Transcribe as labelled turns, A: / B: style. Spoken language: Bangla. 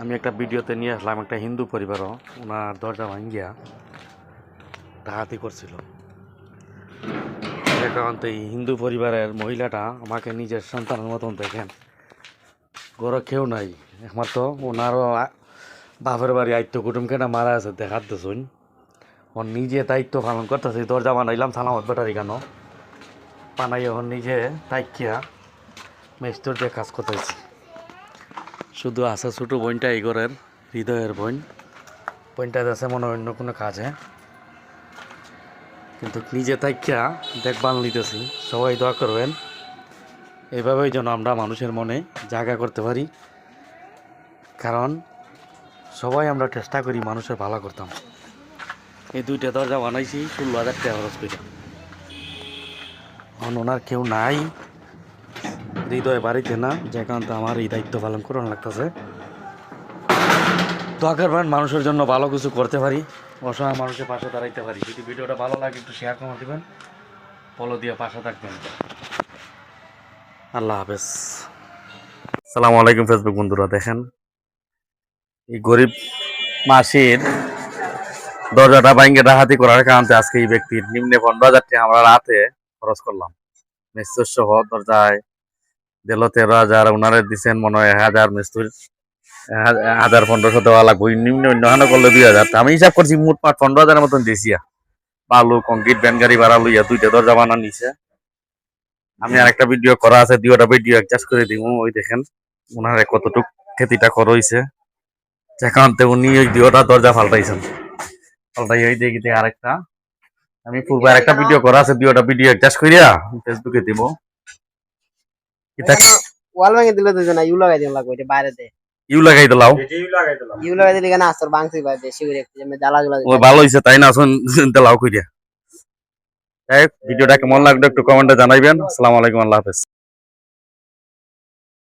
A: আমি একটা ভিডিওতে নিয়ে আসলাম, একটা হিন্দু পরিবারও ওনার দরজা ভাঙ্গিয়া ডাকাতি করছিল। কারণ তো এই হিন্দু পরিবারের মহিলাটা আমাকে নিজের সন্তানের মতন দেখেন। গরো কেউ নাই। একমাত্র ওনারও বাপের বাড়ি আইত্য কুটুমকে না মারা আছে দেখার শুন। ওর নিজে দায়িত্ব পালন করতেছে, দরজা বানাইলাম, সালামত ব্যাটারি কেন? বানাই ওর নিজে তাইকিয়া, মেস্তর দিয়ে কাজ করতেছি। শুধু আসা ছোটো বোনটা এই ঘরের হৃদয়ের বোন। বোনটা আছে মনে হয় অন্য কোনো কাজে কিন্তু নিজে তাইকিয়া দেখভাল নিতেছি, সবাই দোয়া করবেন। এভাবেই যেন আমরা মানুষের মনে জায়গা করতে পারি। কারণ সবাই আমরা চেষ্টা করি মানুষের ভালো করতাম। এই দুইটা দরজা বানাইছি, ষোলো হাজার টাকা খরচ করে ওনার কেউ নাই। হৃদয় বাড়িতে না যে কারণে আমার এই দায়িত্ব পালন করানো লাগতেছে। দোয়া করবেন মানুষের জন্য ভালো কিছু করতে পারি, অসহায় মানুষের পাশে দাঁড়াইতে পারি। যদি ভিডিওটা ভালো লাগে, একটু শেয়ার করে দিবেন ফলো দিয়ে পাশে থাকবেন। আল্লাহ হাফেজ। সালামু আলাইকুম ফেসবুক বন্ধুরা, দেখেন, এই গরিব মাসির দরজাটা বাইঙ্গে ডাহাতি করার কারণে আজকে এই ব্যক্তির নিম্নে পনেরো হাজার আমরা রাতে খরচ করলাম। মিস্ত্র সহ দরজায় দিল তেরো হাজার ওনারে দিচ্ছেন মনে হয় হাজার মিস্ত্রির হা- হাজার পনেরোশো দেওয়া লাগবে নিম্ন অন্য হানো করলে দুই হাজার। আমি হিসাব করছি মোট পাট পনেরো হাজারের মতন দিয়েছি বালু, কংক্রিট, ভ্যান গাড়ি ভাড়া লইয়া দুইটা দরজা বানা নিছে। আমি আর একটা ভিডিও করা আছে, দুইটা ভিডিও অ্যাডজাস্ট করে দিব ওই দেখেন ওনারে কতটুক খেতিটা করা হয়েছে সেখানতে উনি ওই দুইটা দরজা ফাল্টাইছেন ফাল্টাই ওই দেখি আরেকটা। আমি পূর্বে আরেকটা ভিডিও করা আছে, দুইটা ভিডিও অ্যাডজাস্ট করিয়া ফেসবুকে দিব এটা
B: ওয়াল ভাঙে দিলে দুজন ইউ লাগাই দিন লাগবে এটা বাইরে দে
A: ইউ লাগাই দিলাও
B: ইউ লাগাই দিলে কেন আসর বাংসি ভাই বেশি করে আমি জ্বালা জ্বালা
A: ও ভালো হইছে তাই না? শুন দিলাও কইরা। ভিডিওটা কেমন লাগল একটু কমেন্টে জানাইবেন। আসসালামু আলাইকুম আল্লাহ হাফেজ।